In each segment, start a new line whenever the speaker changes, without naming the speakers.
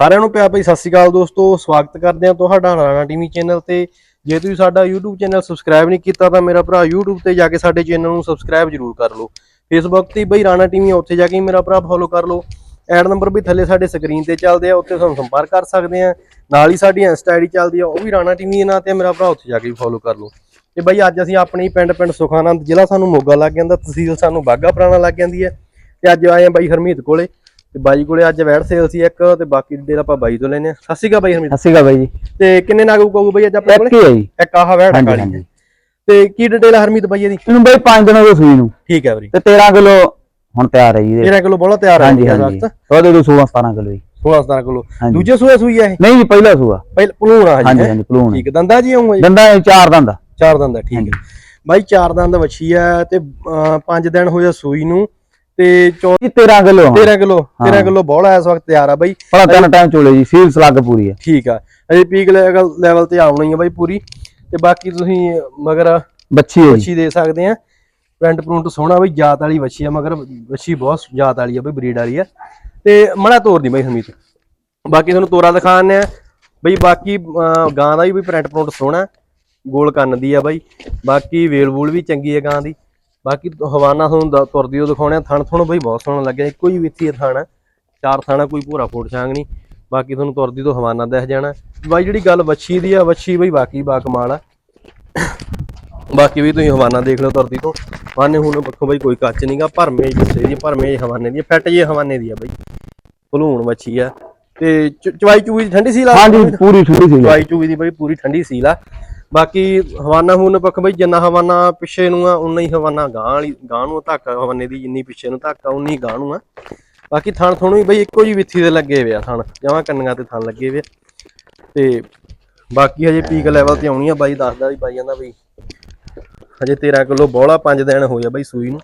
ਸਾਰਿਆਂ ਨੂੰ ਪਿਆਰ ਭਈ ਸਤਿ ਸ਼੍ਰੀ ਅਕਾਲ ਦੋਸਤੋ, ਸਵਾਗਤ ਕਰਦੇ ਹਾਂ ਤੁਹਾਡਾ ਰਾਣਾ ਟੀਵੀ ਚੈਨਲ ਤੇ। ਜੇ ਤੁਸੀਂ ਸਾਡਾ YouTube ਚੈਨਲ ਸਬਸਕ੍ਰਾਈਬ ਨਹੀਂ ਕੀਤਾ ਤਾਂ ਮੇਰਾ ਭਰਾ YouTube ਤੇ ਜਾ ਕੇ ਸਾਡੇ ਚੈਨਲ ਨੂੰ ਸਬਸਕ੍ਰਾਈਬ ਜਰੂਰ ਕਰ ਲਓ। Facebook ਤੇ ਬਈ ਰਾਣਾ ਟੀਵੀ ਉੱਥੇ ਜਾ ਕੇ ਮੇਰਾ ਭਰਾ ਫੋਲੋ ਕਰ ਲਓ। ਐਡ ਨੰਬਰ ਵੀ ਥੱਲੇ ਸਾਡੇ ਸਕਰੀਨ ਤੇ ਚੱਲਦੇ ਆ, ਉੱਥੇ ਸਾਨੂੰ ਸੰਪਰਕ ਕਰ ਸਕਦੇ ਆ। ਨਾਲ ਹੀ ਸਾਡੀ ਇੰਸਟਾ ਆਈਡੀ ਚੱਲਦੀ ਆ, ਉਹ ਵੀ ਰਾਣਾ ਟੀਵੀ ਦੇ ਨਾਂ ਤੇ ਮੇਰਾ ਭਰਾ ਉੱਥੇ ਜਾ ਕੇ ਵੀ ਫੋਲੋ ਕਰ ਲਓ। ਤੇ ਬਈ ਅੱਜ ਅਸੀਂ ਆਪਣੇ ਪਿੰਡ ਪਿੰਡ ਸੁਖਾਨੰਦ ਜ਼ਿਲ੍ਹਾ ਸਾਨੂੰ ਮੋਗਾ ਲੱਗ ਜਾਂਦਾ, ਤਹਿਸੀਲ ਸਾਨੂੰ ਬਾਗਾ ਪੁਰਾਣਾ ਲੱਗ ਜਾਂਦੀ ਹੈ। ਤੇ ਅੱਜ ਆਏ ਆ ਬਾਈ ਹਰਮੀਤ ਕੋਲੇ। ਤੇ ਬਾਈ ਕੋਲੇ ਅੱਜ ਵੈੜ ਸੇਲ ਸੀ ਇੱਕ ਤੇ ਬਾਕੀ ਡਿਟੇਲ ਆਪਾਂ ਬਾਈ ਤੋਂ ਲੈਨੇ ਆ ਸਤਿ ਸ਼੍ਰੀ ਅਕਾਲ ਬਾਈ ਹਰਮੀਤ।
ਸਤਿ ਸ਼੍ਰੀ ਅਕਾਲ ਬਾਈ ਜੀ।
ਤੇ ਕਿੰਨੇ ਨਾਗ ਕਹੂ ਬਾਈ ਅੱਜ ਆਪਣੇ
ਇੱਕ
ਕੋਲੇ
ਹੀ ਹੈ ਜੀ।
ਇੱਕ ਆਹ ਵੈੜ
ਹਾਂਜੀ
ਕਾਲੀ।
ਹਾਂਜੀ।
ਤੇ ਕੀ ਡਿਟੇਲ ਹਰਮੀਤ ਬਾਈ ਇਹਦੀ?
ਇਹਨੂੰ ਬਾਈ 5 ਦਿਨ ਹੋ ਗਏ ਸੂਈ ਨੂੰ।
ਠੀਕ ਹੈ ਵੀਰੇ।
ਤੇ 13 ਕਿਲੋ ਹੁਣ ਤਿਆਰ ਹੈ ਜੀ ਇਹਦੇ।
13 ਕਿਲੋ ਬੋਲਾ ਤਿਆਰ ਹੈ
ਹਾਂਜੀ ਹਾਂਜੀ। ਉਹਦੇ ਤੋਂ 16 17 ਕਿਲੋ ਜੀ।
16 17 ਕਿਲੋ।
ਹਾਂਜੀ।
ਦੂਜੇ ਸੂਏ ਸੂਈ ਹੈ ਇਹ?
ਨਹੀਂ ਜੀ ਪਹਿਲਾ ਸੂਆ।
ਪਹਿਲ ਪਲੂਣਾ ਹੈ
ਹਾਂਜੀ
ਜੀ
ਹਾਂਜੀ ਪਲੂਣ
ਠੀਕ ਦੰਦਾ ਜੀ ਆਉਂਗਾ ਜੀ?
ਦੰਦਾ ਚਾਰ ਦੰਦ ਆ।
ਚਾਰ ਦੰਦ ਹੈ ਠੀਕ ਹੈ। ਬਾਈ ਚਾਰ ਦੰਦ ਵੱਛੀ ਹੈ ਤੇ 5 ਦਿਨ ਹੋਇਆ ਸੂਈ ਨੂੰ। ਤੇ ਚੌ-
ਜੀ 13 ਕਿਲੋ
13 ਕਿਲੋ 13 ਕਿਲੋ ਬੋਲਾ ਇਸ ਵਕਤ ਤਿਆਰ ਆ ਬਾਈ।
ਬੜਾ ਤਿੰਨ ਟਾਈਮ ਚੋਲੇ ਜੀ ਸੀਲ ਸਲੱਗ ਪੂਰੀ ਹੈ
ਠੀਕ ਆ। ਅਜੇ ਪੀਕ ਲੈਵਲ ਤੇ ਆਉਣੀ ਹੈ ਬਾਈ ਪੂਰੀ। ਤੇ ਬਾਕੀ ਤੁਸੀਂ ਮਗਰ
ਬੱਚੀ
ਵੱਛੀ ਦੇ ਸਕਦੇ ਆ। ਪ੍ਰਿੰਟ ਪ੍ਰਿੰਟ ਸੋਹਣਾ ਬਈ ਜਾਤ ਵਾਲੀ ਵੱਛੀ ਆ ਮਗਰ ਵੱਛੀ ਬਹੁਤ ਜਾਤ ਵਾਲੀ ਆ ਬਈ ਬਰੀਡ ਵਾਲੀ ਆ। ਤੇ ਮੜਾ ਤੋਰ ਦੀ ਬਈ ਹਮੀਤ ਬਾਕੀ ਤੁਹਾਨੂੰ ਤੋਰਾ ਦਿਖਾਣੇ ਆ। ਬਈ ਬਾਕੀ ਗਾਂ ਦਾ ਵੀ ਬਈ ਪ੍ਰਿੰਟ ਪ੍ਰਿੰਟ ਸੋਹਣਾ। ਗੋਲ ਕੰਨ ਦੀ ਆ ਬਾਈ। ਬਾਕੀ ਵੇਲ ਵੂਲ ਵੀ ਚੰਗੀ ਆ ਗਾਂ ਦੀ। ਬਾਕੀ ਹਵਾਨਾ ਤੁਹਾਨੂੰ ਦ- ਤੁਰਦੀ ਉਹ ਦਿਖਾਉਣੇ ਆ ਥਣ ਥਣ ਬਈ ਬਹੁਤ ਸੋਹਣਾ ਲੱਗਿਆ ਇੱਕੋ ਹੀ ਵਿੱਥੀ ਆ ਥਣ ਚਾਰ ਥਾਣਾ ਕੋਈ ਭੂਰਾ ਫੋੜ ਛਾਂਗ ਨਹੀਂ ਬਾਕੀ ਤੁਹਾਨੂੰ ਤੁਰਦੀ ਤੋਂ ਹਵਾਨਾ ਦਿਖ ਜਾਣਾ। ਬਾਈ ਜਿਹੜੀ ਗੱਲ ਵੱਛੀ ਦੀ ਆ ਵੱਛੀ ਬਈ ਬਾਕੀ ਬਾ ਕਮਾਲ ਆ। ਬਾਕੀ ਵੀ ਤੁਸੀਂ ਹਵਾਨਾ ਦੇਖ ਲਓ ਤੁਰਦੀ ਤੋਂ ਹਵਾਨੇ ਹੁਣ ਪੱਖੋਂ ਬਈ ਕੋਈ ਕੱਚ ਨਹੀਂਗਾ ਭਰਮੇ ਜਿਸੇ ਦੀ ਭਰਮੇ ਹਵਾਨੇ ਦੀ ਫਿੱਟ ਜੇ ਹਵਾਨੇ ਦੀ ਆ ਬਈ ਭਲੂਣ ਵੱਛੀ ਆ। ਤੇ ਚ- ਚਵਾਈ ਚੂਈ ਠੰਡੀ ਸੀ ਲਾ
ਹਾਂਜੀ ਪੂਰੀ ਠੰਡੀ ਸੀ
ਚਵਾਈ ਚੂਈ ਦੀ ਬਈ ਪੂਰੀ ਠੰਡੀ ਸੀਲ ਆ। ਬਾਕੀ ਹਵਾਨਾ ਹੁਣ ਪੱਖ ਬਈ ਜਿੰਨਾ ਹਵਾਨਾ ਪਿੱਛੇ ਨੂੰ ਆ, ਉਨਾ ਹੀ ਹਵਾਨਾ ਗਾਂ ਵਾਲੀ ਗਾਂ ਨੂੰ ਧੱਕ ਹਵਾਨੇ ਦੀ ਜਿੰਨੀ ਪਿੱਛੇ ਨੂੰ ਧੱਕ ਆ, ਉਨੀ ਗਾਂ ਨੂੰ ਆ ਬਾਕੀ ਥਣ ਥਣੋਂ ਹੀ ਬਈ ਇੱਕੋ ਜੀ ਵਿੱਥੀ ਦੇ ਲੱਗੇ ਵੇ ਆ ਥਣ, ਜਮਾਂ ਕੰਨੀਆਂ ਤੇ ਥਣ ਲੱਗੇ ਵੇ ਆ। ਤੇ ਬਾਕੀ ਹਜੇ ਪੀਕ ਲੈਵਲ ਤੇ ਆਉਣੀ ਆ ਬਾਈ ਦੱਸਦਾ ਵੀ ਬਾਈ ਜਾਂਦਾ ਬਈ ਹਜੇ 13 ਕਿਲੋ ਬੋਲਾ 5 ਦਿਨ ਹੋਇਆ ਆ ਬਈ ਸੂਈ ਨੂੰ,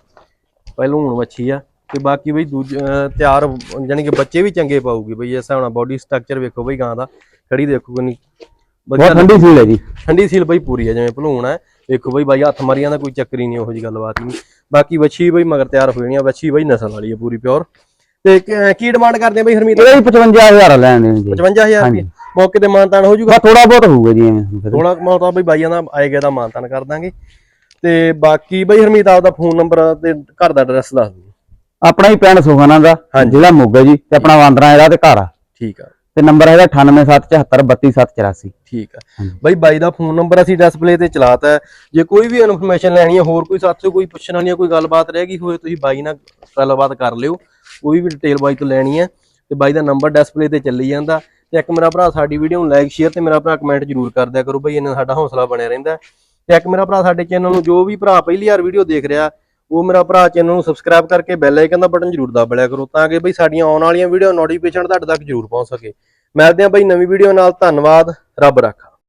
ਪਹਿਲੋਂ ਹੁਣ ਮੱਛੀ ਆ ਤੇ ਬਾਕੀ ਬਈ ਦੂਜੇ ਤਿਆਰ ਜਾਨੀ ਕਿ ਬੱਚੇ ਵੀ ਚੰਗੇ ਪਾਊਗੀ ਬਈ, ਇਸ ਹਿਸਾਬ ਬਾਡੀ ਸਟਰਕਚਰ ਵੇਖੋ ਬਈ ਗਾਂ ਦਾ, ਖੜੀ ਦੇਖੋ ਕਿੰਨੀ
ਬਹੁਤ ਠੰਡੀ ਸੀਲ ਹੈ ਜੀ।
ਠੰਡੀ ਸੀਲ ਬਈ ਪੂਰੀ ਆ ਜਿਵੇਂ ਭਲੂਣ ਹੈ। ਵੇਖੋ ਬਈ ਬਾਈ ਹੱਥ ਮਾਰੀਆਂ ਦਾ ਕੋਈ ਚੱਕਰ ਹੀ ਨਹੀਂ ਉਹੋ ਜੀ ਗੱਲਬਾਤ ਹੀ ਨਹੀਂ। ਬਾਕੀ ਵੱਛੀ ਬਈ ਮਗਰ ਤਿਆਰ ਹੋ ਜਾਣੀ ਆ ਵੱਛੀ ਬਈ ਨਸਲ ਵਾਲੀ ਆ ਪੂਰੀ ਪਿਓਰ ਤੇ ਕ- ਡਿਮਾਂਡ ਕਰਦੇ ਆ ਬਈ ਹਰਮੀਤ?
ਇਹਦਾ ਜੀ 55000 ਲੈਣ ਦੇਣ ਜੀ।
55000 ਰੁਪਏ। ਮੌਕੇ ਤੇ ਮਾਨਤਾਨ ਹੋ
ਬਸ ਥੋੜਾ ਬਹੁਤ ਹੋਊਗਾ ਜੀ।
ਥੋੜਾ ਮੌਤਾ ਬਈ ਬਾਈਆਂ ਦਾ ਆਏਗਾ ਦਾ ਮਾਨਤਾਨ ਕਰ ਦਾਂਗੇ। ਤੇ ਬਾਕੀ ਬਈ ਹਰਮੀਤ ਆਪਦਾ ਫੋਨ ਨੰਬਰ ਤੇ ਘਰ ਦਾ ਐਡਰੈਸ ਦੱਸ ਦਿਓ।
ਆਪਣਾ ਹੀ ਪਿੰਡ ਸੁਖਾਨਾ ਦਾ। ਜ਼ਿਲ੍ਹਾ ਮੋਗਾ ਜੀ ਤੇ ਆਪਣਾ ਵਾਂਦਰਾ ਇਹਦਾ ਤੇ ਘਰ ਆ।
ਠੀਕ ਆ।
ਤੇ ਨੰਬਰ ਹੈਗਾ 9877732784
ਠੀਕ ਆ। ਬਈ ਬਾਈ ਦਾ ਫੋਨ ਨੰਬਰ ਅਸੀਂ ਡਿਸਪਲੇ ਤੇ ਚਲਾਤਾ ਜੇ ਕੋਈ ਵੀ ਇਨਫੋਰਮੇਸ਼ਨ ਲੈਣੀ ਹੈ ਹੋਰ ਕੋਈ ਸਾਥੋਂ ਕੋਈ ਪੁੱਛਣ ਵਾਲੀ ਕੋਈ ਗੱਲਬਾਤ ਰਹਿ ਗਈ ਹੋਏ ਤੁਸੀਂ ਬਾਈ ਨਾਲ ਗੱਲਬਾਤ ਕਰ ਲਿਓ। ਕੋਈ ਵੀ ਡਿਟੇਲ ਬਾਈ ਤੋਂ ਲੈਣੀ ਹੈ ਤੇ ਬਾਈ ਦਾ ਨੰਬਰ ਡਿਸਪਲੇ ਤੇ ਚੱਲੀ ਜਾਂਦਾ। ਤੇ ਇੱਕ ਮੇਰਾ ਭਰਾ ਸਾਡੀ ਵੀਡੀਓ ਨੂੰ ਲਾਈਕ ਸ਼ੇਅਰ ਤੇ ਮੇਰਾ ਭਰਾ ਕਮੈਂਟ ਜ਼ਰੂਰ ਕਰ ਦਿਆ ਕਰੋ। ਬਈ ਇਹਨਾਂ ਸਾਡਾ ਹੌਸਲਾ ਬਣਿਆ ਰਹਿੰਦਾ। ਤੇ ਇੱਕ ਮੇਰਾ ਭਰਾ ਸਾਡੇ ਚੈਨਲ ਨੂੰ ਜੋ ਵੀ ਭਰਾ ਪਹਿਲੀ ਵਾਰ ਵੀਡੀਓ ਦੇਖ ਰਿਹਾ ਉਹ ਮੇਰਾ ਭਰਾ ਚੈਨਲ ਨੂੰ ਸਬਸਕ੍ਰਾਈਬ ਕਰਕੇ ਬੈਲ ਆਈਕਨ ਦਾ ਬਟਨ ਜ਼ਰੂਰ ਦਬਾ ਲਿਆ ਕਰੋ ਤਾਂ ਕਿ ਬਈ ਸਾਡੀਆਂ ਆਉਣ ਵਾਲੀਆਂ ਵੀਡੀਓ ਨੋਟੀਫਿਕੇਸ਼ਨ ਤੁਹਾਡੇ ਤੱਕ ਜ਼ਰੂਰ ਪਹੁੰਚ ਸਕੇ। ਮਿਲਦੇ ਹਾਂ ਬਈ ਨਵੀਂ ਵੀਡੀਓ ਨਾਲ। ਧੰਨਵਾਦ। ਰੱਬ ਰੱਖਾ।